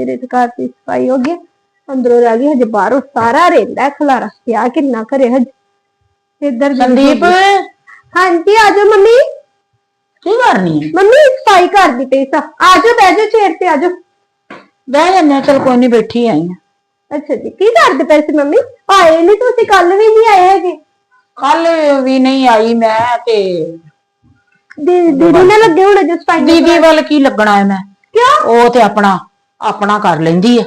ਮੇਰੇ ਤੇ ਘਰ ਦੀ ਸਫ਼ਾਈ ਹੋ ਗਈ ਅੰਦਰੋਂ ਰਹਿ ਗਈ ਹਜੇ ਬਾਹਰੋਂ ਸਾਰਾ ਰਹਿੰਦਾ ਖਲਾਰਾ ਪਿਆ ਕਿੰਨਾ ਘਰੇ ਹਜੇ। ਇੱਧਰ ਸੰਦੀਪ? ਹਾਂਜੀ ਆਜੋ ਮੰਮੀ। ਕੀ ਕਰਨੀ ਹੈ? ਮੰਮੀ ਸਫ਼ਾਈ ਕਰਦੀ ਪਈ ਸਾ। ਆਜੋ ਬਹਿ ਜਾਓ ਚੇਅਰ ਤੇ ਆਜੋ ਬਹਿ ਜੰਨੇ ਚਲ ਕੋਈ ਨਹੀਂ ਬੈਠੀ ਆਈ ਆ ਅੱਛਾ ਜੀ ਕੀ ਕਰਦੇ ਪਏ ਸੀ ਮੰਮੀ? ਆਏ ਨਹੀਂ ਤੁਸੀਂ ਕੱਲ ਵੀ ਨਹੀਂ ਆਏ ਹੈਗੇ। ਕੱਲ ਵੀ ਨਹੀਂ ਆਈ ਮੈਂ ਤੇ ਦੀ- ਦੀਦੀ ਨਾਲ ਲੱਗੇ ਹੋਣੇ ਜੋ ਸਫ਼ਾਈ ਦੀਦੀ ਵੱਲ ਕੀ ਲੱਗਣਾ ਹੈ ਮੈਂ? ਕਿਉਂ? ਉਹ ਤੇ ਆਪਣਾ ਆਪਣਾ ਕਰ ਲੈਂਦੀ ਆ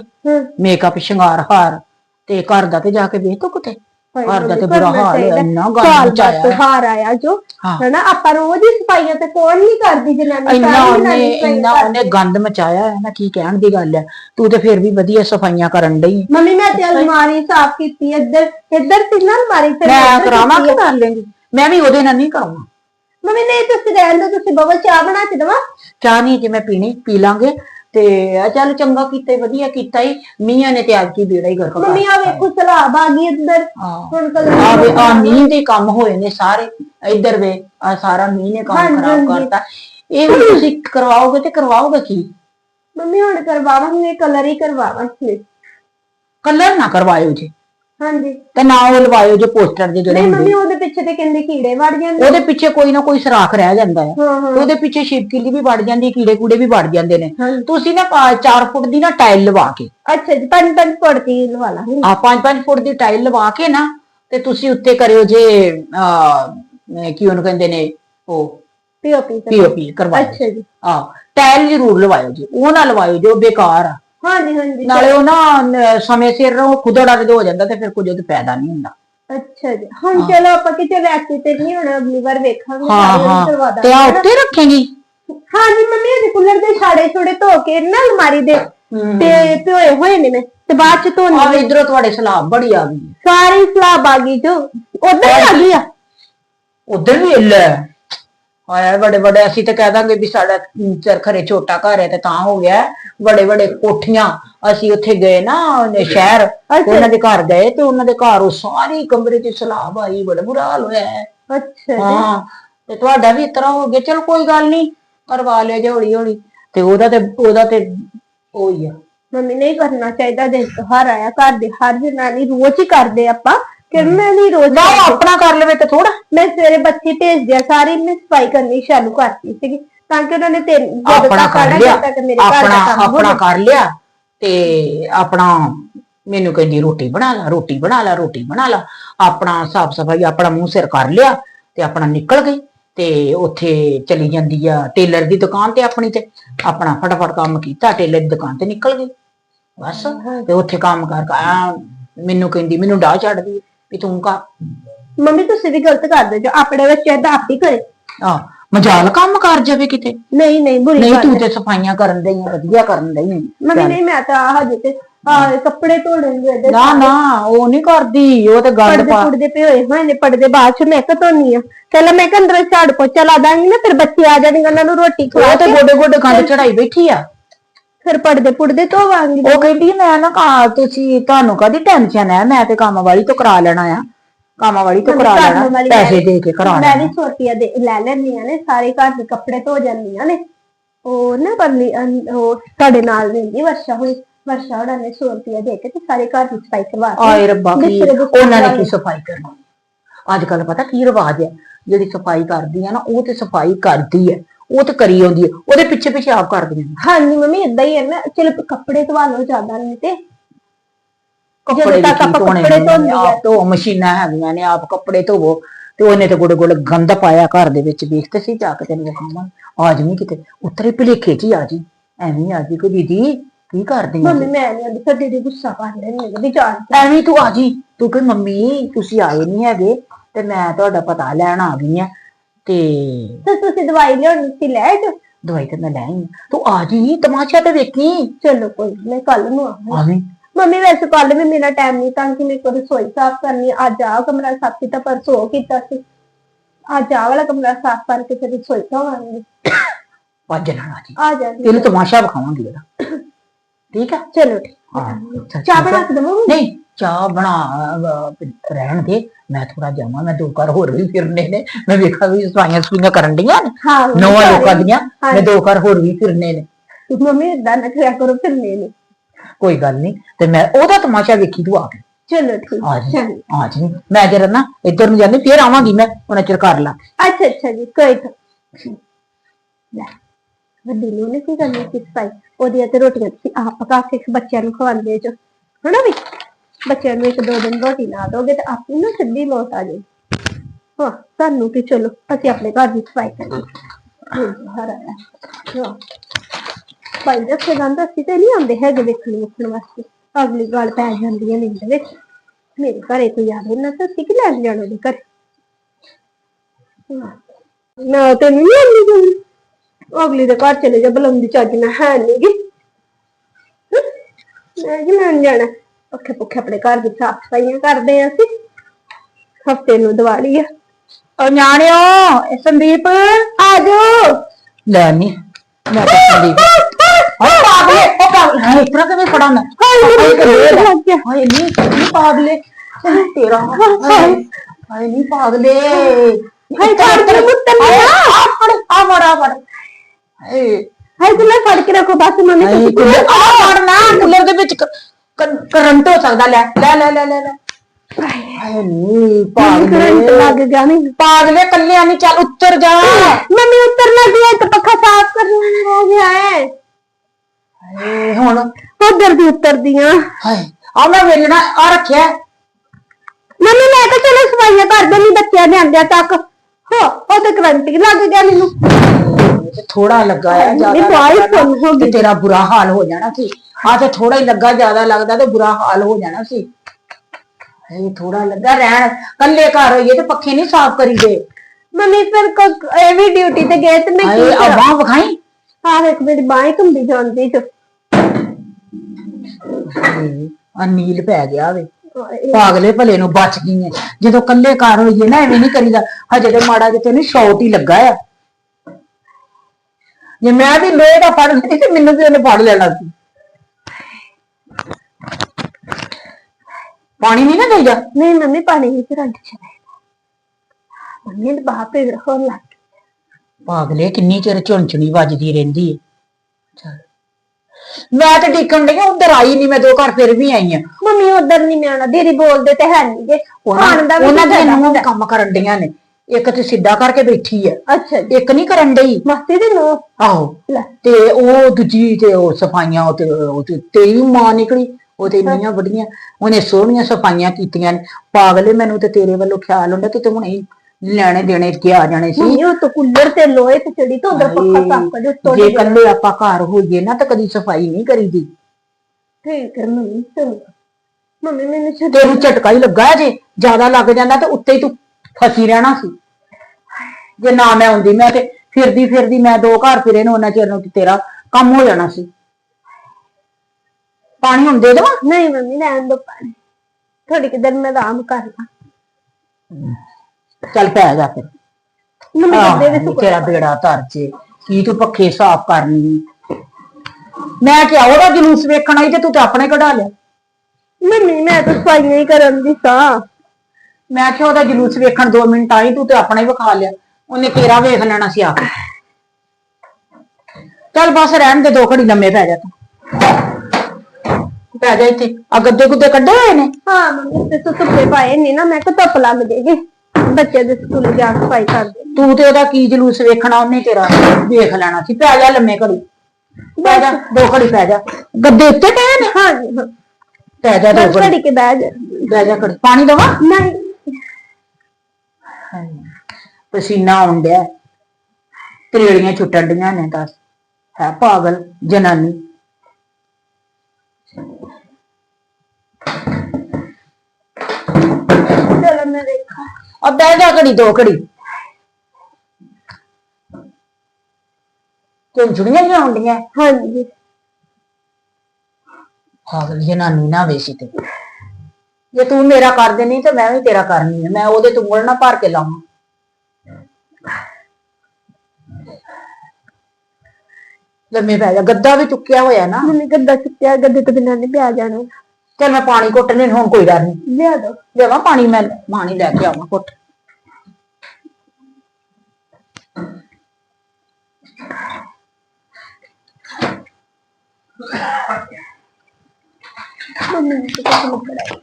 ਮੇਕਅਪ ਸ਼ਿੰਗਾਰ ਹਾਰ ਤੇ ਘਰ ਦਾ ਤੇ ਜਾ ਕੇ ਵੇਖ ਤੋ ਕਿਤੇ ਘਰ ਦਾ ਤੇ ਬੁਰਾ ਹਾਲ ਹੈ। ਇੰਨਾ ਗੰਦ ਬਾਅਦ ਮਚਾਇਆ ਹੈ। ਤਿਉਹਾਰ ਆਇਆ ਜੋ। ਹਨਾ ਆਪਾਂ ਰੋਜ਼ ਹੀ ਸਫਾਈਆਂ ਤੇ ਕੌਣ ਨਹੀਂ ਕਰਦੀ ਜਨਾਨੀ ਇੰਨਾ ਉਹਨੇ ਇੰਨਾ। ਉਹਨੇ ਗੰਦ ਮਚਾਇਆ ਹੈ ਨਾ ਕੀ ਕਹਿਣ ਦੀ ਗੱਲ ਹੈ ਤੂੰ ਤੇ ਫਿਰ ਵੀ ਵਧੀਆ ਸਫਾਈਆਂ ਕਰਨ ਡਈ ਮੰਮੀ ਮੈਂ ਤੇ ਅਲਮਾਰੀ ਸਾਫ਼ ਕੀਤੀ ਇੱਧਰ ਇੱਧਰ ਸੀ ਨਾ ਅਲਮਾਰੀ ਤੇ ਮੈਂ ਕਰਾਵਾਂ ਕਿ। ਕਰ ਲੈਂਦੀ ਮੈਂ ਵੀ ਉਹਦੇ ਨਾਲ ਨਹੀਂ ਕਰਾਵਾਂ ਮੰਮੀ ਨਹੀਂ ਤੁਸੀਂ ਰਹਿਣ ਦਿਓ ਤੁਸੀਂ ਬਬਲ ਚਾਹ ਬਣਾ ਕੇ ਦਵਾ ਚਾਹ ਨਹੀਂ ਜੇ ਮੈਂ ਪੀਣੀ ਪੀ ਲਾਂਗੇ ਤੇ ਆ ਚੱਲ ਚੰਗਾ ਕੀਤਾ ਈ, ਵਧੀਆ ਕੀਤਾ ਹੀ ਮੀਆਂ ਨੇ ਤੇ ਅੱਜ ਕੀ ਬੇੜਾ ਹੀ ਗਰਕ ਮੰਮੀ ਆ ਵੇਖੋ ਸਲਾਬ ਆ ਗਈ ਇੱਧਰ ਹੁਣ ਕਲਰ ਆ ਵੇ ਆ ਮੀਂਹ ਦੇ ਕੰਮ ਹੋਏ ਨੇ ਸਾਰੇ। ਇੱਧਰ ਵੇ ਆ ਸਾਰਾ ਮੀਂਹ ਨੇ ਕੰਮ ਖਰਾਬ। ਕਰਤਾ। ਇਹ ਹੁਣ ਤੁਸੀਂ ਕਰਵਾਓਗੇ ਤੇ ਕਰਵਾਓਗੇ ਕੀ? ਮੰਮੀ ਹੁਣ ਕਰਵਾਵਾਂਗੇ ਕਲਰ ਹੀ ਕਰਵਾਵਾਂਗੇ। ਕਲਰ ਨਾ ਕਰਵਾਇਓ ਜੀ। ਹਾਂਜੀ। ਤੇ ਨਾ ਉਹ ਲਵਾਇਓ ਜੋ ਪੋਸਟਰ ਦੇ ਜਿਹੜੇ ਨਹੀਂ ਹੁੰਦੇ। ਮੰਮੀ ਉਹਦੇ ਪਿੱਛੇ ਤੇ ਕਹਿੰਦੇ ਕੀੜੇ ਵੜ ਜਾਂਦੇ ਉਹਦੇ ਪਿੱਛੇ ਕੋਈ ਨਾ ਕੋਈ ਸਰਾਖ ਰਹਿ ਜਾਂਦਾ ਹੈ। ਹਾਂ ਹਾਂ। ਉਹਦੇ ਪਿੱਛੇ ਛਿਪਕਲੀ ਵੀ ਵੜ ਜਾਂਦੀ ਕੀੜੇ ਕੂੜੇ ਵੀ ਵੜ ਜਾਂਦੇ ਨੇ। ਹਾਂਜੀ। ਤੁਸੀਂ ਨਾ 4 ਫੁੱਟ ਦੀ ਨਾ ਟਾਈਲ ਲਵਾ ਕੇ। ਅੱਛਾ ਜੀ ਪੰਜ ਪੰਜ ਫੁੱਟ ਦੀ ਲਵਾ ਲਾਂਗੇ ਆ 5-5 ਫੁੱਟ ਦੀ ਟਾਈਲ ਲਵਾ ਕੇ ਨਾ ਤੇ ਤੁਸੀਂ ਉੱਤੇ ਕਰਿਓ ਜੇ ਆ ਕੀ ਉਹਨੂੰ ਕਹਿੰਦੇ ਨੇ ਉਹ ਪੀਓਪੀ ਪੀਓਪੀ ਕਰਵਾਓ ਅੱਛਾ ਜੀ। ਆ ਟਾਈਲ ਜ਼ਰੂਰ ਲਵਾਇਓ ਜੀ। ਉਹ ਨਾ ਲਵਾਇਓ ਜੋ ਬੇਕਾਰ ਆ। ਹਾਂਜੀ ਹਾਂਜੀ। ਨਾਲੇ ਉਹ ਨਾ ਨ- ਸਮੇਂ ਸਿਰ ਉਹ ਖੁਦੜਾ ਹੋ ਜਾਂਦਾ ਤੇ ਫਿਰ ਕੁਝ ਉਹਦੇ ਫਾਇਦਾ ਨਹੀਂ ਹੁੰਦਾ। ਅੱਛਾ ਜੀ। ਹੁਣ ਚਲੋ ਆਪਾਂ ਕਿਤੇ ਵੈਸੇ ਤੇ ਨਹੀਂ ਹੁਣ ਅਗਲੀ ਵਾਰ ਵੇਖਾਂਗੇ ਹਾਂ ਸਾਰੇ ਹਾਂ। ਕਰਵਾ ਤੇ ਆ ਦਾਂਗੇ ਉੱਤੇ ਰੱਖੇਗੀ? ਹਾਂਜੀ ਮੰਮੀ ਉਹਦੇ ਕੂਲਰ ਦੇ ਛਾੜੇ ਛੋੜੇ ਧੋ ਕੇ ਨਾ ਅਲਮਾਰੀ ਦੇ ਤੇ ਧੋਏ ਹੋਏ ਨੇ ਮੈਂ ਤੇ ਬਾਅਦ ਚ ਧੋਣੀ ਆ ਇਧਰੋਂ ਤੁਹਾਡੇ ਸਲਾਬ ਬੜੀ ਆ ਗਈ। ਸਾਰੀ ਸਲਾਬ ਆ ਗਈ ਜੋ ਉਧਰ ਆ ਗਈ ਆ। ਉਧਰ ਵੀ ਲੈ। ਆਇਆ ਬੜੇ ਬੜੇ ਅਸੀਂ ਤੇ ਕਹਿ ਦਾਂਗੇ ਵੀ ਸਾਡਾ ਚਰਖਰੇ ਛੋਟਾ ਘਰ ਹੈ ਤੇ ਤਾਂ ਹੋ ਗਿਆ ਬੜੇ ਬੜੇ ਕੋਠੀਆਂ ਅਸੀਂ ਉੱਥੇ ਗਏ ਨਾ ਉਹਨੇ ਸ਼ਹਿਰ ਉਹਨਾਂ ਦੇ ਘਰ ਗਏ ਤੇ ਉਹਨਾਂ ਦੇ ਘਰ ਉਹ ਸਾਰੀ ਕਮਰੇ 'ਚ ਸਲਾਬ ਆਈ ਬੜਾ ਬੁਰਾ ਹਾਲ ਹੋਇਆ ਹੈ। ਅੱਛਾ ਹਾਂ ਤੇ ਤੁਹਾਡਾ ਵੀ ਤਰ੍ਹਾਂ ਹੋ ਗਿਆ। ਚਲ ਕੋਈ ਗੱਲ ਨਹੀਂ ਕਰਵਾ ਲਿਓ ਜੇ ਹੌਲੀ ਹੌਲੀ ਤੇ ਉਹਦਾ ਤੇ ਉਹਦਾ ਤੇ ਉਹੀ ਆ। ਮੰਮੀ ਨਹੀਂ ਕਰਨਾ ਚਾਹੀਦਾ ਦਿਨ ਤਿਉਹਾਰ ਆਇਆ। ਘਰ ਦੇ ਹਰ ਜਨਾਨੀ ਰੋਜ਼ ਹੀ ਕਰਦੇ ਆਪਾਂ। ਕਿ ਮੈਂ ਨਹੀਂ ਰੋਜ਼ ਨਾ ਉਹ ਆਪਣਾ ਕਰ ਲਵੇ ਤੇ ਥੋੜਾ ਮੈਂ ਸਵੇਰੇ ਬੱਚੇ ਭੇਜ ਦਿਆ ਸਾਰੀ ਮੈਂ ਸਫ਼ਾਈ ਕਰਨੀ ਚਾਲੂ ਕਰਤੀ ਸੀਗੀ। ਤਾਂ ਕਿ ਉਹਨਾਂ ਨੇ ਤੇ ਆਪਣਾ ਕਰ ਲਿਆ ਆਪਣਾ ਆਪਣਾ ਕਰ ਲਿਆ ਤੇ ਆਪਣਾ ਮੈਨੂੰ ਕਹਿੰਦੀ ਰੋਟੀ ਬਣਾ ਲਾ ਰੋਟੀ ਬਣਾ ਲਾ ਰੋਟੀ ਬਣਾ ਲਾ। ਆਪਣਾ ਸਾਫ਼ ਸਫ਼ਾਈ ਆਪਣਾ ਮੂੰਹ ਸਿਰ ਕਰ ਲਿਆ ਤੇ ਆਪਣਾ ਨਿਕਲ ਗਈ ਤੇ ਉੱਥੇ ਚਲੀ ਜਾਂਦੀ ਆ ਟੇਲਰ ਦੀ ਦੁਕਾਨ ਤੇ ਆਪਣੀ ਤੇ। ਆਪਣਾ ਫਟਾਫਟ ਕੰਮ ਕੀਤਾ ਟੇਲਰ ਦੀ ਦੁਕਾਨ ਤੇ ਨਿਕਲ ਗਈ। ਬਸ ਤੇ ਉੱਥੇ ਕੰਮ ਕਰ ਮੈਨੂੰ ਕਹਿੰਦੀ ਮੈਨੂੰ ਡਾਹ ਚੜਦੀ ਵੀ ਤੂੰ ਕਰ। ਮੰਮੀ ਤੁਸੀਂ ਵੀ ਗਲਤ ਕਰਦੇ ਜੋ ਆਪਣੇ ਬੱਚੇ ਦਾ ਆਪ ਹੀ ਕਰੇ। ਆ ਮਜਾਲ ਕੰਮ ਕਰ ਜਾਵੇ ਕਿਤੇ। ਨਹੀਂ ਨਹੀਂ ਬੁਰੀ ਨਹੀਂ ਗੱਲ ਤੂੰ ਤੇ ਸਫਾਈਆਂ ਕਰਨ ਆਂ, ਵਧੀਆ ਕਰਨ ਆਂ। ਮੰਮੀ ਨਹੀਂ ਮੈਂ ਤਾਂ ਆਹ ਹਜੇ ਤੇ ਆਹ ਕੱਪੜੇ ਧੋਣੇ ਨੂੰ ਇਹਦੇ ਨਾ ਨਾ ਉਹ ਨਹੀਂ ਕਰਦੀ ਉਹ ਤੇ ਗੱਲ ਪਰਦੇ ਪਾ ਪੁਰਦੇ ਪਏ ਹੋਏ ਹੋਏ ਨੇ ਪਰਦੇ ਬਾਅਦ ਚ ਮੈਂ ਧੋਨੀ ਆ। ਪਹਿਲਾਂ ਮੈਂ ਕਿਹਾ ਅੰਦਰ ਝਾੜ ਪੋਚਾ ਲਾ ਦਾਂਗੀ ਨਾ ਫਿਰ ਬੱਚੇ ਆ ਜਾਣਗੇ ਉਹਨਾਂ ਨੂੰ ਰੋਟੀ ਖਵਾ ਉਹ ਤੇ ਕੇ। ਗੋਡੇ ਗੋਡੇ ਗੰਦ ਚੜਾਈ ਬੈਠੀ ਆ। ਫਿਰ ਪਰਦੇ ਪੁਰਦੇ ਧੋਵਾਂਗੀ। ਉਹ ਕਹਿੰਦੀ ਮੈਂ ਨਾ ਕਾ ਤੁਸੀਂ ਤੁਹਾਨੂੰ ਕਾਦੀ ਟੈਨਸ਼ਨ ਹੈ? ਮੈਂ ਤੇ ਕੰਮ ਵਾਲੀ ਤੋਂ ਕਰਾ ਲੈਣਾ ਆ। ਕੰਮ ਵਾਲੀ ਤੋਂ ਕਰਾ ਲੈਣਾ। ਪੈਸੇ ਦੇ ਕੇ ਕਰਾ ਮੈਂ ਵੀ ਛੋਟੀਆਂ ਦੇ ਲੈ ਲੈਂਦੀਆਂ ਨੇ ਸਾਰੇ ਘਰ ਦੇ ਕੱਪੜੇ ਧੋ ਜਾਂਦੀਆਂ ਨੇ। ਉਹ ਨਾ ਪਰਲੀ ਉਹ ਸਾਡੇ ਨਾਲ ਰਹਿੰਦੀ ਵਰਸ਼ਾ ਹੋਈ। ਵਰਸ਼ਾ ਉਹਨਾਂ ਨੇ 100 ਰੁਪਇਆ ਦੇ ਕੇ ਤੇ ਸਾਰੇ ਘਰ ਦੀ ਸਫ਼ਾਈ ਕਰਵਾ ਦਿੱਤੀ। ਆਏ ਰੱਬਾ ਕੀ ਉਹਨਾਂ ਨੇ ਕੀ ਸਫ਼ਾਈ ਕਰਨੀ? ਅੱਜ ਕੱਲ ਪਤਾ ਕੀ ਰਿਵਾਜ ਹੈ? ਜਿਹੜੀ ਸਫ਼ਾਈ ਕਰਦੀ ਆ ਨਾ ਉਹ ਤੇ ਸਫ਼ਾਈ ਕਰਦੀ ਹੈ। ਉਹ ਤੇ ਕਰੀ ਆਉਂਦੀ ਹੈ ਉਹਦੇ ਪਿੱਛੇ ਪਿੱਛੇ ਆਪ ਕਰਦੀਆਂ ਨੇ। ਹਾਂਜੀ ਮੰਮੀ ਇਦਾਂ ਹੀ ਹੈ ਨਾ ਚਲੋ ਕੱਪੜੇ ਧਵਾ ਲਓ ਜ਼ਿਆਦਾ ਨਹੀਂ ਤੇ। ਕੱਪੜੇ ਵੀ ਤੱਕ ਕੀ ਆਪਾਂ ਧੋਣੇ ਕੱਪੜੇ ਨੇ, ਧੋਂਦੇ ਆ। ਆਪ ਧੋ ਮਸ਼ੀਨਾਂ ਹੈਗੀਆਂ ਨੇ ਆਪ ਕੱਪੜੇ ਧੋਵੋ। ਤੇ ਉਹਨੇ ਤੇ ਗੰਦ ਪਾਇਆ ਘਰ ਦੇ ਵਿੱਚ ਵੇਖਤੇ ਸੀ ਜਾ ਕੇ ਤੈਨੂੰ ਵਿਖਾਵਾਂ ਆ ਕਿਤੇ ਉੱਤਰੇ ਭਲੇਖੇ ਚ ਹੀ ਆ ਜੀ ਐਵੇਂ ਹੀ ਆ ਜੀ ਕੋਈ ਦੀਦੀ ਕੀ ਕਰਦੀ ਮੰਮੀ ਮੈਂ ਨਹੀਂ ਫਿਰ ਦੀਦੀ ਗੁੱਸਾ ਕਰ ਲੈਣਗੇ ਵੀ ਜਾਣ ਐਵੇਂ ਤੂੰ ਆ ਜੀ ਤੂੰ ਕਹੇ ਮੰਮੀ ਤੁਸੀਂ ਆਏ ਨਹੀਂ ਹੈਗੇ ਤੇ ਮੈਂ ਤੁਹਾਡਾ ਪਤਾ ਲੈਣ ਆ ਗਈ ਆ। ਤੇ ਤੇ ਤੁਸੀਂ ਦਵਾਈ ਲਿਆਉਣੀ ਸੀ ਲੈ ਜਾਓ। ਦਵਾਈ ਤੇ ਮੈਂ ਲੈ ਆਈ ਆਂ। ਤੂੰ ਆ ਜੀ ਤਮਾਸ਼ਾ ਤੇ ਵੇਖੀ। ਚਲੋ ਕੋਈ ਨੀ, ਮੈਂ ਕੱਲ ਨੂੰ ਆਵਾਂਗੀ ਆਵੀਂ ਮੰਮੀ ਵੈਸੇ ਕੱਲ ਵੀ ਮੇਰਾ ਟਾਈਮ ਨਹੀਂ ਤਾਂ ਕਿ ਮੇਰੇ ਕੋਲ ਰਸੋਈ ਸਾਫ਼ ਕਰਨੀ ਹੈ। ਅੱਜ ਆ ਕਮਰਾ ਸਾਫ਼ ਕੀਤਾ ਪਰ ਸੋ ਕੀਤਾ ਸੀ। ਅੱਜ ਆ ਵਾਲਾ ਕਮਰਾ ਸਾਫ਼ ਕਰਕੇ ਫਿਰ ਰਸੋਈ ਧੋਵਾਂਗੀ। ਭੱਜ ਲੈਣਾ ਜੀ ਆ ਜਾਂਦੀ ਤੈਨੂੰ ਤਮਾਸ਼ਾ ਵਿਖਾਵਾਂਗੀ ਇਹਦਾ ਠੀਕ ਆ? ਚਲੋ ਠੀਕ ਹਾਂ ਚਾਹ ਆ। ਬਣਾ ਕੇ ਦਵਾਂ ਨਹੀਂ ਚਾਹ ਬਣਾ ਅਹ, ਰਹਿਣ ਦੇ ਮੈਂ ਥੋੜਾ ਜਾਵਾਂ ਮੈਂ ਦੋ ਘਰ ਹੋਰ ਵੀ ਫਿਰਨੇ ਨੇ ਮੈਂ ਵੇਖਾਂ ਵੀ ਸਫਾਈਆਂ ਸਫਾਈਆਂ ਕਰਨ ਡੀਆਂ ਨੇ ਹਾਂ ਨੌਵਾਂ ਲੋਕਾਂ ਦੀਆਂ ਮੈਂ ਦੋ ਘਰ ਹੋਰ ਵੀ ਫਿਰਨੇ ਨੇ। ਮੰਮੀ ਇਦਾਂ ਨਾ ਕਰਿਆ ਕਰੋ ਫਿਰ ਨਹੀਂ ਕੋਈ ਗੱਲ ਨਹੀਂ ਤੇ ਮੈਂ ਉਹਦਾ ਤਮਾਸ਼ਾ ਵੇਖੀ ਤੂੰ ਆ ਕੇ। ਚਲੋ ਠੀਕ ਆ ਜੀ ਚੰਗਾ। ਆ ਜੀ ਮੈਂ ਜਰਾ ਨਾ ਇੱਧਰ ਨੂੰ ਜਾਂਦੀ ਫੇਰ ਆਵਾਂਗੀ ਮੈਂ ਉਹਨਾਂ ਚਿਰ ਕਰ ਲਾ। ਅੱਛਾ ਅੱਛਾ ਜੀ ਕੋਈ ਤਾਂ ਲੈ ਵੱਡੀ ਨੂੰ ਨੇ ਕੀ ਕਰਨੀ ਸੀ ਸਫ਼ਾਈ ਉਹਦੀਆਂ ਤੇ ਰੋਟੀਆਂ ਤੁਸੀਂ ਆਪ ਪਕਾ ਕੇ ਬੱਚਿਆਂ ਨੂੰ ਖਵਾਉਂਦੇ ਜੋ ਹਨਾ ਵੀ? ਬੱਚਿਆਂ ਨੂੰ ਇੱਕ ਦੋ ਦਿਨ ਰੋਟੀ ਨਾ ਦੋਗੇ ਤਾਂ ਆਪਣੀ ਨਾ ਸਿੱਧੀ ਲੋਟ ਆ ਜਾਏ ਹਾਂ, ਸਾਨੂੰ ਕਿ ਚਲੋ, ਅਸੀਂ ਆਪਣੇ ਘਰ ਦੀ ਸਫ਼ਾਈ ਕਰੀਏ ਹਰਾ ਹਾਂ। ਭਾਈ ਦਾ ਗੰਦ ਅਸੀਂ ਤੇ ਨਹੀਂ ਆਉਂਦੇ ਹੈਗੇ ਦੇਖਣ ਵੇਖਣ ਵਾਸਤੇ। ਅਗਲੀ ਗੱਲ ਪੈ ਜਾਂਦੀ ਹੈ ਨਿੰਦ ਵਿੱਚ। ਮੇਰੇ ਘਰੇ ਕੋਈ ਆਵੇ ਨਾ ਤਾਂ ਅਸੀਂ ਕਿ ਜਾਣਾ ਉਹਦੇ ਘਰ? ਨਾ ਤੇ ਨਹੀਂ ਆਉਂਦੀ ਅਗਲੀ ਦੇ ਘਰ ਚਲੇ ਜਾ ਬਲੰਦੀ ਚੱਜ ਨਾ ਹੈ ਨਹੀਂ ਗੀ। ਮੈਂ ਕੀ ਲੈਣ ਜਾਣਾ? ਪੱਖੇ ਪੁੱਖੇ ਆਪਣੇ ਘਰ ਦੀ ਸਾਫ਼ ਸਫਾਈਆਂ ਕਰਦੇ ਆ ਅਸੀਂ। ਹਫ਼ਤੇ ਨੂੰ ਦੀਵਾਲੀ ਆ। ਓ ਨਿਆਣਿਓ ਇਹ ਸੰਦੀਪ ਆ ਜਾਓ। ਲੈ ਨਹੀਂ ਮੈਂ ਤਾਂ ਸੰਦੀਪ। ਹਾਏ ਪਾਗਲੇ ਉਹ ਪਾਗਲ। ਹੈ ਇਤਰਾ ਕਿਵੇਂ ਫੜਾ ਮੈਂ ਹਾਏ ਕੋਲ ਹਾਏ ਨਹੀਂ ਨਹੀਂ ਪਾਗਲੇ ਤੇਰਾ ਹਾਏ ਹਾਏ। ਨਹੀਂ ਪਾਗਲੇ। ਹਾਏ ਘਰ ਦੇ ਮੁੱਤਨ ਆ ਫੜ ਆ ਫੜ ਆ ਫੜ। ਹਾਏ। ਹਾਏ ਤੂੰ ਲੈ ਫੜ ਕੇ ਰੱਖੋ ਬਸ ਮੰਮੀ ਕੂਲਰ ਆ ਫੜ। ਨਾ ਕੂਲਰ ਦੇ ਵਿੱਚ ਕ- ਕ- ਕਰੰਟ ਹੋ ਸਕਦਾ ਲੈ ਲੈ ਲੈ ਲੈ ਲੈ ਲੈ। ਹਾਏ ਕਰੰਟ ਪਾਗਲੇ। ਲੱਗ ਗਿਆ ਨਹੀਂ ਪਾਗਲੇ ਕੱਲਿਆਂ ਨਹੀਂ ਚੱਲ ਉੱਤਰ ਜਾ। ਮੰਮੀ ਉਤਰਨਾ ਦਿਆ ਇੱਕ ਪੱਖਾ ਸਾਫ਼ ਕਰਨਾ ਰਹਿ ਗਿਆ ਹੈ। ਹਾਏ ਹੁਣ? ਉਧਰ ਦੀ ਉਤਰਦੀਆਂ ਹਾਏ ਆ ਮੈਂ ਵੇਲਣਾ ਆ ਰੱਖਿਆ। ਮੰਮੀ ਮੈਂ ਤਾਂ ਚਲੋ ਸਫਾਈਆਂ ਕਰ ਦੇਣੀ ਬੱਚਿਆਂ ਦੇ ਆਂਦਿਆਂ ਤੱਕ। ਹੋ ਉਹ ਤੇ ਕਰੰਟ ਹੀ ਲੱਗ ਗਿਆ ਮੈਨੂੰ। ਥੋੜਾ ਲੱਗਾ ਆ ਨਹੀਂ, ਜ਼ਿਆਦਾ ਤੇ ਤੇਰਾ ਬੁਰਾ ਹਾਲ ਹੋ ਜਾਣਾ ਸੀ। ਆ ਤੇ ਥੋੜਾ ਹੀ ਲੱਗਾ ਜ਼ਿਆਦਾ ਲੱਗਦਾ ਤੇ ਬੁਰਾ ਹਾਲ ਹੋ ਜਾਣਾ ਸੀ। ਇਹ ਥੋੜਾ ਲੱਗਾ ਰਹਿਣ ਕੱਲੇ ਘਰ ਹੋਈਏ ਤੇ ਪੱਖੇ ਨਹੀਂ ਸਾਫ਼ ਕਰੀਦੇ। ਮੰਮੀ ਫਿਰ ਇਹ ਵੀ ਡਿਊਟੀ ਤੇ ਗਏ ਤੇ ਮੈਂ ਕੀ ਕਰਾਂ? ਆਵਾਂ ਵਿਖਾਈ। ਹਾਂ ਵੇਖ ਮੇਰੀ ਬਾਂਹ ਕੰਬੀ ਜਾਂਦੀ ਚ ਆ ਨੀਲ ਪੈ ਗਿਆ ਵੇ। ਪਾਗਲੇ ਭਲੇ ਨੂੰ ਬਚ ਗਈ ਐ ਜਦੋਂ ਕੱਲੇ ਘਰ ਹੋਈਏ ਨਾ ਐਵੇਂ ਨਹੀਂ ਕਰੀਦਾ। ਹਜੇ ਤੇ ਮਾੜਾ ਜਿਹਾ ਤੈਨੂੰ ਸ਼ੌਟ ਹੀ ਲੱਗਾ ਆ। ਜੇ ਮੈਂ ਵੀ ਲੋਹੇ ਦਾ ਫੜ ਲਈ ਤੇ ਮੈਨੂੰ ਵੀ ਉਹਨੇ ਫੜ ਲੈਣਾ ਸੀ। ਪਾਣੀ ਨਹੀਂ ਨਾ ਦੇਈਦਾ? ਨਹੀਂ ਮੰਮੀ ਪਾਣੀ ਵਿੱਚ ਕਰੰਟ ਚਲਾ ਮੰਮੀ ਦੇ ਬਾਹਰ ਪੇ ਹੋ ਲੱਗ ਪਾਗਲੇ ਕਿੰਨੀ ਚਿਰ ਝੁੰਝਣੀ ਵੱਜਦੀ ਰਹਿੰਦੀ ਏ। ਚੱਲ। ਮੈਂ ਤੇ ਟਿਕਣ ਡਈ ਉੱਧਰ ਆਈ ਨਹੀਂ ਮੈਂ ਦੋ ਘਰ ਫਿਰ ਵੀ ਆਈ ਆ। ਮੰਮੀ ਉਧਰ ਨਹੀਂ ਮੈਂ ਆਣਾ ਦੀਦੀ ਬੋਲਦੇ ਤੇ ਹੈ ਨਹੀਂ ਜੇ। ਖਾਣ ਦਾ ਵੀ ਉਹਨਾਂ ਦੇ ਨੂੰ ਕੰਮ ਕਰਨ ਡੀਆਂ ਨੇ। ਇੱਕ ਤੇ ਸਿੱਧਾ ਕਰਕੇ ਬੈਠੀ ਆ। ਅੱਛਾ ਜੀ। ਇੱਕ ਨਹੀਂ ਕਰਨ ਡਈ। ਮਸਤੀ ਦੇ ਨੋ ਆਹੋ। ਲੈ। ਤੇ ਉਹ ਦੂਜੀ ਤੇ ਉਹ ਸਫਾਈਆਂ ਉਹ ਤੇ ਉਹ ਤੇ ਤੇਰੀ ਮਾਂ ਨਿਕਲੀ। ਉਹ ਤੇ ਇੰਨੀਆਂ ਵੱਡੀਆਂ ਉਹਨੇ ਸੋਹਣੀਆਂ ਸਫਾਈਆਂ ਕੀਤੀਆਂ ਨੇ। ਪਾਗਲੇ ਮੈਨੂੰ ਤੇ ਤੇਰੇ ਵੱਲੋਂ ਖਿਆਲ ਹੁੰਦਾ ਕਿ ਤੂੰ ਹੁਣੇ ਹੀ ਲੈਣੇ ਦੇਣੇ ਕਿ ਆ ਜਾਣੇ ਸੀ। ਉਹ ਤਾਂ ਕੂਲਰ ਤੇ ਲੋਹੇ ਤੇ ਚੜੀ ਤੋਂ ਉਧਰ ਪੱਖਾ ਸਾਫ਼ ਕਰ ਉੱਤੋਂ ਜੇ ਕੱਲੇ ਆਪਾਂ ਘਰ ਹੋਈਏ ਨਾ ਤਾਂ ਕਦੀ ਸਫ਼ਾਈ ਨਹੀਂ ਕਰੀਦੀ। ਠੀਕ ਹੈ ਮੰਮੀ ਚੰਗਾ। ਮੰਮੀ ਮੈਨੂੰ ਛੱਡ ਤੈਨੂੰ ਝਟਕਾ ਹੀ ਲੱਗਾ ਜੇ। ਜ਼ਿਆਦਾ ਲੱਗ ਜਾਂਦਾ ਤੇ ਉੱਤੇ ਹੀ ਤੂੰ ਫਸੀ ਰਹਿਣਾ ਸੀ। ਜੇ ਨਾ ਮੈਂ ਹੁੰਦੀ ਮੈਂ ਤੇ ਫਿਰਦੀ ਫਿਰਦੀ ਮੈਂ ਦੋ ਘਰ ਫਿਰੇ ਨੂੰ ਉਹਨਾਂ ਚਿਰ ਨੂੰ ਤੇ ਤੇਰਾ ਕੰਮ ਹੋ ਜਾਣਾ ਸੀ। ਪਾਣੀ ਹੁਣ ਦੇ ਦੇਵਾਂ? ਨਹੀਂ ਮੰਮੀ ਰਹਿਣ ਦੋ ਪਾਣੀ। ਥੋੜੀ ਕਿ ਦਿਨ ਮੈਂ ਆਰਾਮ ਕਰ ਲਾਂ। ਚੱਲ ਪੈ ਜਾ ਫਿਰ। ਮੰਮੀ ਆਹ, ਤੇਰਾ ਬੇੜਾ ਧਰ ਜੇ। ਕੀ ਤੂੰ ਪੱਖੇ ਸਾਫ਼ ਕਰਨੀ ਮੈਂ ਕਿਹਾ ਉਹਦਾ ਜਲੂਸ ਵੇਖਣ ਆਈ ਤੇ ਤੂੰ ਤੇ ਆਪਣੇ ਕਢਾ ਲਿਆ। ਮੰਮੀ ਮੈਂ ਤਾਂ ਸਫਾਈਆਂ ਹੀ ਕਰਨ ਦੀ ਸਾਂ। ਮੈਂ ਕਿਹਾ ਉਹਦਾ ਜਲੂਸ ਵੇਖਣ 2 ਮਿੰਟ ਆਈ ਤੂੰ ਤੇ ਆਪਣਾ ਹੀ ਵਿਖਾ ਲਿਆ। ਉਹਨੇ ਤੇਰਾ ਵੇਖ ਲੈਣਾ ਸੀ ਆ ਕੇ ਚੱਲ ਬਸ ਰਹਿਣ ਦੇ ਦੋ ਘੜੀ ਲੰਮੇ ਪੈ ਜਾ ਤੂੰ। ਪੈ ਜਾ ਇੱਥੇ। ਆ ਗੱਦੇ ਗੁੱਦੇ ਕੱਢੇ ਹੋਏ ਨੇ? ਹਾਂ ਮੰਮੀ ਤੇ ਤੂੰ ਧੁੱਪੇ ਪਾਏ ਨਹੀਂ ਨਾ ਮੈਂ ਕਿਹਾ ਧੁੱਪ ਲੱਗ ਜੇਗੀ ਬੱਚੇ ਦੇ ਸਕੂਲ ਜਾ ਕੇ ਸਫ਼ਾਈ ਕਰ ਦੇ ਤੂੰ ਤੇ ਉਹਦਾ ਕੀ ਜਲੂਸ ਵੇਖਣਾ ਉਹਨੇ ਤੇਰਾ ਵੇਖ ਲੈਣਾ ਸੀ। ਪੈ ਜਾ ਲੰਮੇ ਘੜੀ। ਪੈ ਜਾ ਦੋ ਘੜੀ ਪੈ ਜਾ। ਗੱਦੇ ਉੱਤੇ ਪਏ ਨੇ? ਹਾਂ। ਜੀ ਪੈ ਜਾ ਦੋ ਘੜੀ। ਕੇ ਬਹਿ ਜਾ ਘੜੀ। ਪਾਣੀ ਦਵਾ? ਨਹੀਂ। ਪਸੀਨਾ ਆਉਣ ਡਿਆ। ਤਰੇੜੀਆਂ ਛੁੱਟਣ ਡੀਆਂ ਨੇ, ਦੱਸ। ਹੈ ਪਾਗਲ, ਜਨਾਨੀ। ਚਲੋ ਮੈਂ ਦੇਖਾਂ। ਆ ਬਹਿ ਜਾ ਘੜੀ, ਦੋ ਘੜੀ। ਝੁੰਝੁਣੀਆਂ ਨਹੀਂ ਆਉਂਦੀਆਂ ਹਾਂ ਪਾਗਲ, ਜਨਾਨੀ ਨਾ ਵੇਸੀ ਤੇ। ਜੇ ਤੂੰ ਮੇਰਾ ਕਰ ਦੇਣੀ ਤੇ ਮੈਂ ਵੀ ਤੇਰਾ ਕਰਨੀ ਹੈ ਮੈਂ ਉਹਦੇ ਤੋਂ ਮੁੱਲ ਨਾ ਭਰ ਕੇ ਲਾਵਾਂ। ਲੰਮੇ ਪੈ ਜਾ। ਗੱਦਾ ਵੀ ਚੁੱਕਿਆ ਹੋਇਆ ਨਾ। ਮੰਮੀ ਗੱਦਾ ਚੁੱਕਿਆ ਗੱਦੇ ਤੋਂ ਬਿਨਾਂ ਨਹੀਂ ਪਿਆ ਜਾਣਾ। ਚਲ ਮੈਂ ਪਾਣੀ ਘੁੱਟ ਲੈਣ ਹੁਣ ਕੋਈ ਡਰ ਨਹੀਂ। ਲਿਆ ਦੋ। ਦੇਵਾਂ ਪਾਣੀ ਮੈਂ ਪਾਣੀ ਲੈ ਕੇ ਆਵਾਂ ਘੁੱਟ। ਮੰਮੀ ਨੂੰ ਤਾਂ ਕੁਝ ਲੱਗ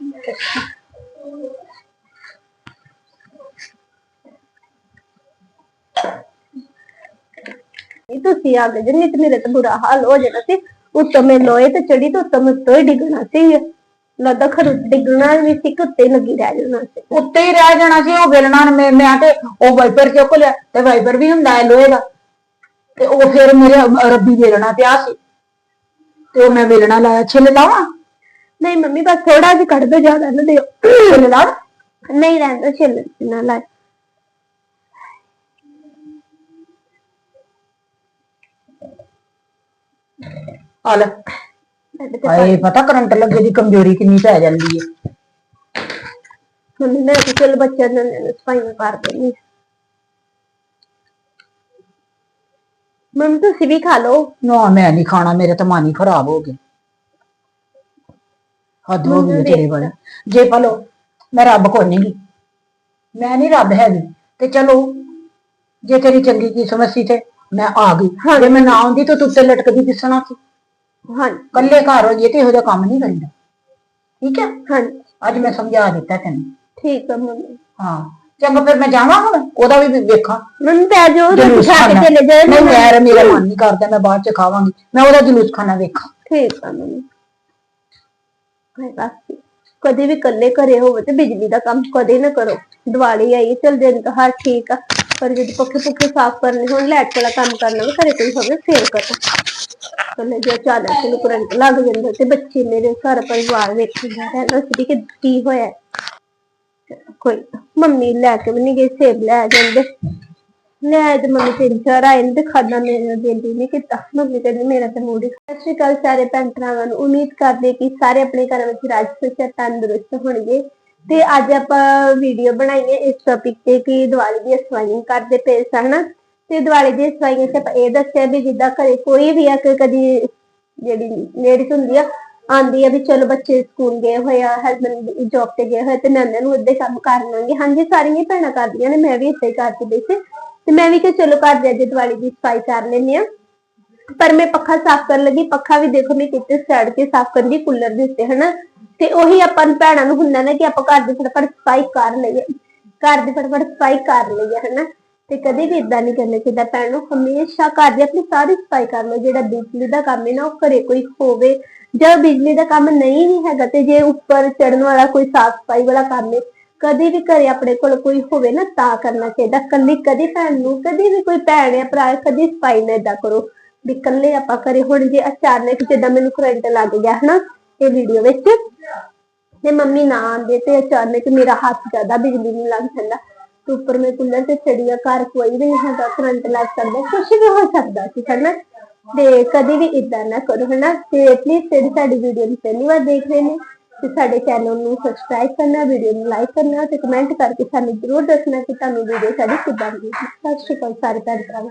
ਇਹ ਤੁਸੀਂ ਆ ਗਏ ਜੇ ਤੇ ਮੇਰੇ ਤਾਂ ਬੁਰਾ ਹਾਲ ਹੋ ਜਾਣਾ ਸੀ, ਉੱਤੋਂ ਮੈਂ ਲੋਏ ਤੇ ਚੜੀ ਤੇ ਉੱਤੋਂ ਮੈਂ ਉੱਤੋਂ ਡਿੱਗਣਾ ਸੀ। ਲੱਗਦਾ ਖਰ ਡਿੱਗਣਾ ਵੀ ਸੀ ਕਿ ਉੱਤੇ ਲੱਗੀ ਰਹਿ ਜਾਣਾ ਸੀ। ਉੱਤੇ ਹੀ ਰਹਿ ਜਾਣਾ ਸੀ, ਉਹ ਵੇਲਣਾ ਨੇ ਮੈਂ ਮੈਂ ਤੇ ਉਹ ਵਾਈਪਰ ਚੁੱਕ ਲਿਆ ਤੇ ਵਾਈਪਰ ਵੀ ਹੁੰਦਾ ਹੈ ਲੋਹੇ ਦਾ। ਤੇ ਉਹ ਫਿਰ ਮੇਰੇ ਰੱਬੀ ਵੇਲਣਾ ਪਿਆ ਸੀ। ਤੇ ਉਹ ਮੈਂ ਵੇਲਣਾ ਲਾਇਆ, ਛਿੱਲ ਲਾਵਾਂ? ਨਹੀਂ ਮੰਮੀ ਬਸ ਥੋੜਾ ਜਿਹਾ ਕੱਢ ਦੋ ਜ਼ਿਆਦਾ ਨਾ ਦਿਓ। ਛਿੱਲ ਲਾ। ਨਹੀਂ ਰਹਿੰਦਾ ਛਿੱਲ ਨਾ ਆ ਲੈ। ਸਾਡੇ ਤੇ ਹਾਏ ਪਤਾ ਕਰੰਟ ਲੱਗੇ ਦੀ ਕਮਜ਼ੋਰੀ ਕਿੰਨੀ ਪੈ ਜਾਂਦੀ ਹੈ ਮੰਮੀ ਮੈਂ ਤਾਂ ਚਲ ਬੱਚਿਆਂ ਨੂੰ ਸਫਾਈਆਂ ਕਰ ਦੇਣੀ ਮੰਮੀ ਤੁਸੀਂ ਵੀ ਖਾ ਲਓ। ਨਾ ਮੈਂ ਨਹੀਂ ਖਾਣਾ ਮੇਰੇ ਤਾਂ ਮਨ ਖਰਾਬ ਹੋ ਗਿਆ। ਹੱਦ ਹੋ ਗਈ ਤੇਰੇ ਵਾਲੀ। ਜੇ ਭਲੋ ਮੈਂ ਰੱਬ ਕੋ ਨਹੀਂ ਮੈਂ ਨਹੀਂ ਰੱਬ ਹੈਗੀ। ਤੇ ਚਲੋ ਜੇ ਤੇਰੀ ਚੰਗੀ ਕਿਸਮਤ ਸੀ ਤੇ ਮੈਂ ਆ ਗਈ। ਜੇ ਮੈਂ ਨਾ ਆਉਂਦੀ ਤਾਂ ਤੂੰ ਉੱਤੇ ਲਟਕਦੀ ਦਿਸਣਾ ਸੀ? ਹਾਂ ਕੱਲੇ ਘਰ ਹੋ ਜੇ ਤੇ ਇਹੋ ਜਿਹਾ ਕੰਮ ਨਹੀਂ ਕਰੀਦਾ। ਠੀਕ ਹੈ? ਹਾਂ ਅੱਜ ਮੈਂ ਸਮਝਾ ਦਿੱਤਾ ਤੈਨੂੰ। ਠੀਕ ਹੈ ਮੰਮੀ। ਹਾਂ। ਚੰਗਾ ਫਿਰ ਮੈਂ ਜਾਵਾਂ ਹੁਣ? ਉਹਦਾ ਵੀ ਵੇਖਾਂ। ਮੰਮੀ ਪੈ ਜਾਓ ਰੋਟੀ ਖਾ ਕੇ ਚਲੇ ਨਹੀਂ ਮੇਰਾ ਮੇਰਾ ਮਨ ਨਹੀਂ ਕਰਦਾ ਮੈਂ ਬਾਅਦ ਚ ਖਾਵਾਂਗੀ। ਮੈਂ ਉਹਦਾ ਜਲੂਸ ਖਾਣਾ ਵੇਖਾਂ। ਠੀਕ ਹੈ ਮੰਮੀ। ਹਾਏ ਬਸ ਕਦੇ ਵੀ ਇਕੱਲੇ ਘਰੇ ਹੋਵੇ ਤੇ ਬਿਜਲੀ ਦਾ ਕੰਮ ਕਦੇ ਨਾ ਕਰੋ। ਦੀਵਾਲੀ ਆਈ, ਚਲ ਦਿਨ ਤਾਂ ਹਰ ਠੀਕ ਆ, ਪਰ ਜਦੋਂ ਪੱਖੇ ਪੁੱਖੇ ਸਾਫ਼ ਕਰਨੇ, ਹੋਣ ਲਾਈਟ ਵਾਲਾ ਕੰਮ ਕਰਨਾ ਵੀ ਘਰੇ ਕੋਈ ਹੋਵੇ, ਫੇਰ ਕਰੋ। ਕੱਲੇ ਜੇ ਅਚਾਨਕ ਨੂੰ ਕਰੰਟ ਲੱਗ ਜਾਂਦਾ ਤੇ ਬੱਚੇ ਮੇਰੇ ਘਰ ਪਰਿਵਾਰ ਵੇਖਦਾ ਰਹਿੰਦਾ ਸੀ ਕਿ ਕੀ ਹੋਇਆ। ਕੋਈ ਮੰਮੀ ਲੈ ਕੇ ਵੀ ਨਹੀਂ ਗਈ ਸੇਬ ਲੈ ਜਾਂਦੇ। ਲੈ ਤੇ ਮੰਮੀ ਤਿੰਨ ਚਾਰ ਆਏ ਨੇ ਤੇ ਖਾਦਾ ਮੇਰਾ ਦਿਲ ਹੀ ਨਹੀਂ ਕੀਤਾ। ਮੰਮੀ ਕਹਿੰਦੀ ਮੇਰਾ ਤੇ ਮੂਡ ਹੀ ਸਤਿ ਸ਼੍ਰੀ ਅਕਾਲ ਸਾਰੇ ਭੈਣ ਭਰਾਵਾਂ ਨੂੰ। ਉਮੀਦ ਕਰਦੇ ਕਿ ਸਾਰੇ ਆਪਣੇ ਘਰਾਂ ਵਿੱਚ ਰਾਜੀ ਤੇ ਤੰਦਰੁਸਤ ਹੋਣਗੇ। ਤੇ ਅੱਜ ਆਪਾਂ ਵੀਡੀਓ ਬਣਾਈ ਹੈ ਇਸ ਟੌਪਿਕ ਤੇ ਕਿ ਦੀਵਾਲੀ ਦੀ ਸਫਾਈਆਂ ਕਰਦੇ ਪਏ ਸਨ ਤੇ ਦੀਵਾਲੀ ਦੀ ਸਫਾਈਆਂ ਤੇ ਆਪਾਂ ਇਹ ਦੱਸਿਆ ਵੀ ਜਿੱਦਾਂ ਘਰੇ ਕੋਈ ਵੀ ਆ ਕਿ ਕਦੀ ਜਿਹੜੀ ਲੇਡੀਜ਼ ਹੁੰਦੀ ਆ, ਆਂਦੀ ਆ ਵੀ ਚਲੋ ਬੱਚੇ ਸਕੂਲ ਗਏ ਹੋਏ ਆ ਹਸਬੰਡ ਜੌਬ ਤੇ ਗਏ ਹੋਏ ਤੇ ਮੈਂ ਉਹਨਾਂ ਨੂੰ ਅੱਧੇ ਕੰਮ ਕਰ ਲਾਂਗੀ। ਹਾਂਜੀ, ਸਾਰੀਆਂ ਭੈਣਾਂ ਕਰਦੀਆਂ ਨੇ, ਮੈਂ ਵੀ ਇੱਥੇ ਹੀ ਕਰਦੀ ਪਈ ਸੀ ਤੇ ਮੈਂ ਵੀ ਕਿ ਚਲੋ ਘਰ ਦੇ ਅੱਜ ਦੀਵਾਲੀ ਦੀ ਸਫ਼ਾਈ ਕਰ ਲੈਂਦੀ ਆ ਪਰ ਮੈਂ ਪੱਖਾ ਸਾਫ਼ ਕਰਨ ਲੱਗੀ, ਪੱਖਾ ਵੀ ਦੇਖੋ ਮੈਂ ਕਿਤੇ ਸਾਈਡ ਤੇ ਸਾਫ਼ ਕਰਦੀ ਕੂਲਰ ਦੇ ਉੱਤੇ, ਹਨਾ? ਤੇ ਉਹੀ ਆਪਾਂ ਨੂੰ ਭੈਣਾਂ ਨੂੰ ਹੁੰਦਾ ਨਾ ਕਿ ਆਪਾਂ ਘਰ ਦੀ ਫਟਾਫਟ ਸਫ਼ਾਈ ਕਰ ਲਈਏ। ਘਰ ਦੀ ਫਟਾਫਟ ਸਫ਼ਾਈ ਕਰ ਲਈਏ, ਹਨਾ? ਤੇ ਕਦੇ ਵੀ ਇਦਾਂ ਨਹੀਂ ਕਰਨਾ ਚਾਹੀਦਾ ਭੈਣ ਨੂੰ। ਹਮੇਸ਼ਾ ਘਰ ਦੀ ਆਪਣੀ ਸਾਰੀ ਸਫ਼ਾਈ ਕਰ ਲਓ। ਜਿਹੜਾ ਬਿਜਲੀ ਦਾ ਕੰਮ ਹੈ ਨਾ, ਉਹ ਘਰੇ ਕੋਈ ਹੋਵੇ। ਜੇ ਬਿਜਲੀ ਦਾ ਕੰਮ ਨਹੀਂ ਵੀ ਹੈਗਾ ਤੇ ਜੇ ਉੱਪਰ ਚੜਨ ਵਾਲਾ ਕੋਈ ਸਾਫ਼ ਸਫ਼ਾਈ ਵਾਲਾ ਕੰਮ ਹੈ ਕਦੇ ਵੀ ਘਰੇ ਆਪਣੇ ਕੋਲ ਕੋਈ ਹੋਵੇ ਨਾ, ਤਾਂ ਕਰਨਾ ਚਾਹੀਦਾ। ਕੱਲੀ ਕਦੀ ਭੈਣ ਨੂੰ, ਕਦੀ ਵੀ ਕੋਈ ਭੈਣ ਜਾਂ ਭਰਾ ਕਦੀ ਸਫ਼ਾਈ ਨਾ ਏਦਾਂ ਕਰੋ। ਵੀ ਕੱਲੇ ਆਪਾਂ ਕਰੇ ਹੁਣ ਜੇ ਅਚਾਨਕ ਜਿੱਦਾਂ ਮੈਨੂੰ ਕਰੰਟ ਲੱਗ ਗਿਆ, ਹਨਾ, ਇਹ ਵੀਡੀਓ ਵਿੱਚ। ਤੇ ਮੰਮੀ ਨਾ ਆਂਦੇ ਤੇ ਅਚਾਨਕ ਮੇਰਾ ਹੱਥ ਜ਼ਿਆਦਾ ਬਿਜਲੀ ਨੂੰ ਲੱਗ ਜਾਂਦਾ। ਤੇ ਉੱਪਰ ਮੈਂ ਕੂਲਰ ਤੇ ਚੜੀਆ ਘਰ ਕੋਈ ਵੀ ਨਹੀਂ ਹੈਗਾ ਕਰੰਟ ਲੱਗ ਸਕਦਾ ਕੁਝ ਵੀ ਹੋ ਸਕਦਾ ਸੀ, ਹਨਾ। ਤੇ ਕਦੇ ਵੀ ਇਦਾਂ ਨਾ ਕਰੋ, ਹਨਾ। ਤੇ ਪਲੀਜ਼ ਜਿਹੜੀ ਸਾਡੀ ਵੀਡੀਓ ਨੂੰ ਪਹਿਲੀ ਵਾਰ ਦੇਖ ਰਹੇ ਨੇ ਤੇ ਸਾਡੇ ਚੈਨਲ ਨੂੰ ਸਬਸਕ੍ਰਾਈਬ ਕਰਨਾ ਵੀਡੀਓ ਨੂੰ ਲਾਈਕ ਕਰਨਾ ਤੇ ਕਮੈਂਟ ਕਰਕੇ ਸਾਨੂੰ ਜ਼ਰੂਰ ਦੱਸਣਾ ਕਿ ਤੁਹਾਨੂੰ ਵੀਡੀਓ ਸਾਡੀ ਕਿੱਦਾਂ ਲੱਗੀ। ਸਤਿ ਸ਼੍ਰੀ ਅਕਾਲ ਸਾਰੇ ਭੈਣ ਭਰਾਵਾਂ।